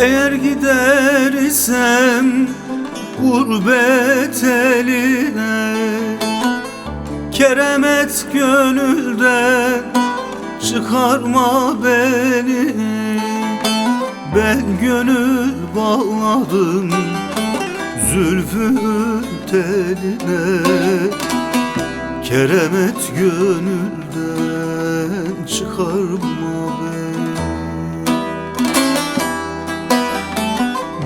Eğer gidersem gurbet eline Keremet gönülden çıkarma beni. Ben gönül bağladım zülfün teline Keremet gönülden çıkarma beni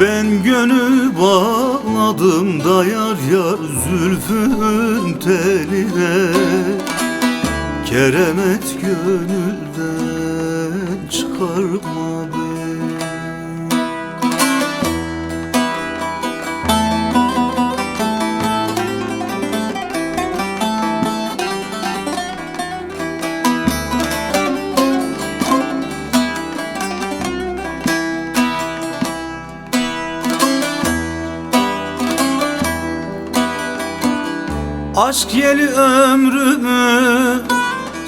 Ben gönül bağladım da yar yar zülfün teline. Keremet gönülden çıkarma beni Aşk yeli ömrümü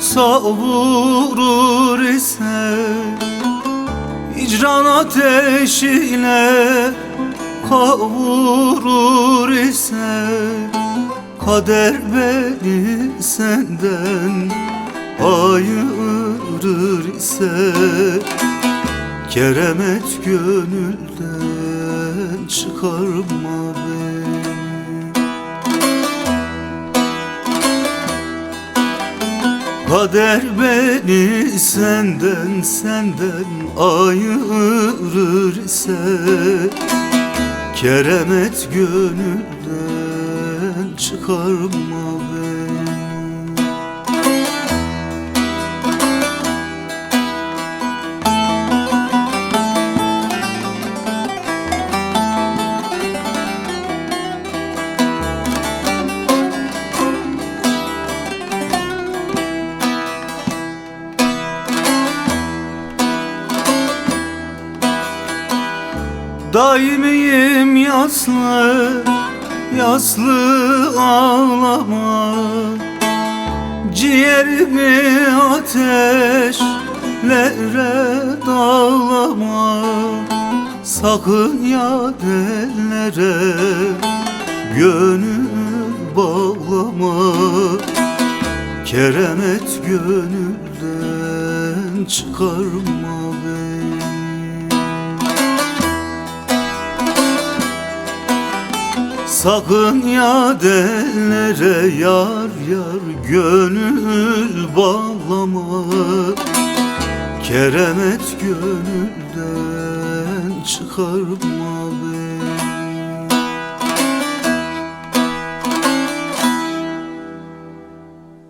savurur ise Hicran ateşiyle kavurur ise Kader beni senden ayırır ise Keremet gönülden çıkarma beni Kader beni senden senden ayırır ise Keremet gönülden çıkarma beni Daimiyim yaslı, yaslı ağlama. Ciğerimi ateşlere dağlama. Sakın ya ellere gönül bağlama. Keremet gönülden çıkarma Sakın ya dellere yar yar gönül bağlama. Keremet gönülden çıkarma beni